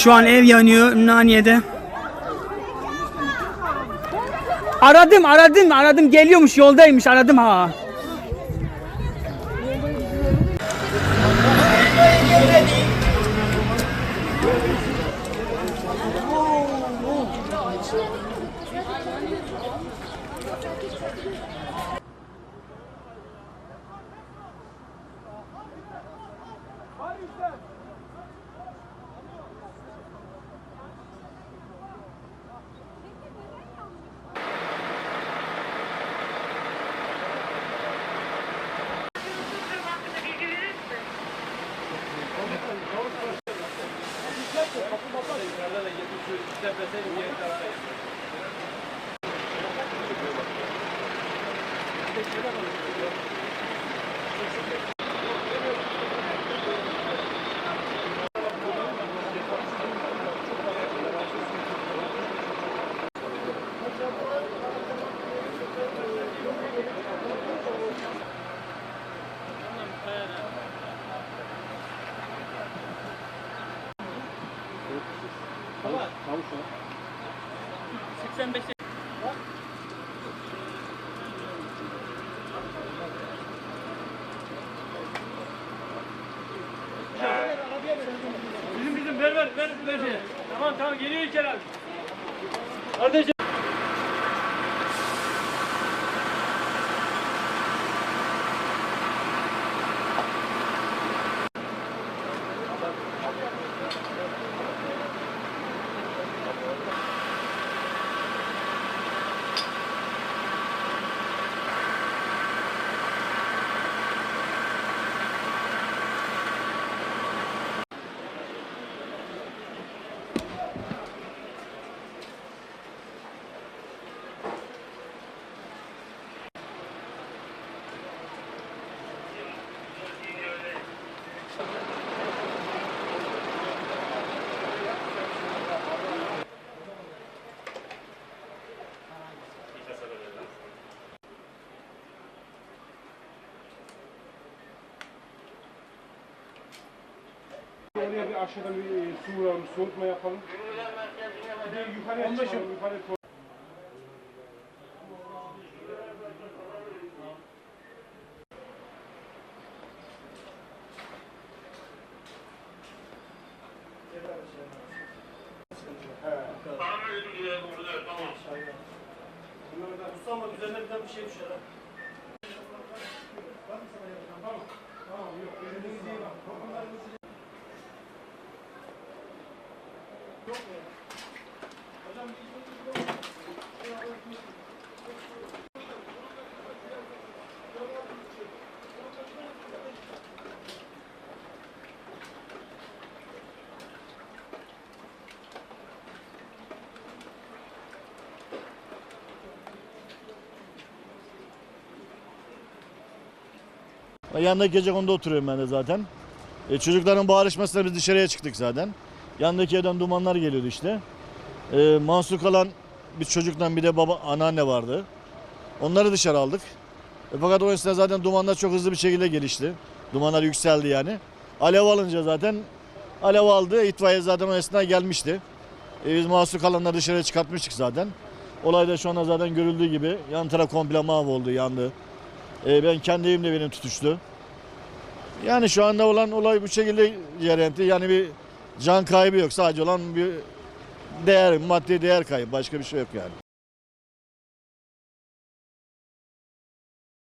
Şu an ev yanıyor Ümraniye'de. Aradım aradım aradım geliyormuş yoldaymış aradım ha. Thank you. Bizim bizim ver ver ver ver. Tamam tamam geliyor İlker abi. Kardeşim. Oraya bir aşağıdan bir e, su vuralım, soğutma yapalım. Bir de yukarıya çıkalım, yukarı koy. Mustafa üzerine bir bir şey düşer ha. Yanındaki gece konuda oturuyorum ben de zaten. E, çocukların bağırışmasına biz dışarıya çıktık zaten. Yandaki evden dumanlar geliyordu işte. E, mahsur kalan bir çocuktan bir de baba anneanne vardı. Onları dışarı aldık. E, fakat o esnada zaten dumanlar çok hızlı bir şekilde gelişti. Dumanlar yükseldi yani. Alev alınca zaten alev aldı. İtfaiye zaten o esnada gelmişti. E, biz mahsur kalanları dışarıya çıkartmıştık zaten. Olayda şu anda zaten görüldüğü gibi yan taraf komple mahvoldu, yandı. E, ben kendi evim de benim tutuştu. Yani şu anda olan olay bu şekilde yerenti. Yani bir can kaybı yok. Sadece olan bir değer, maddi değer kaybı. Başka bir şey yok yani.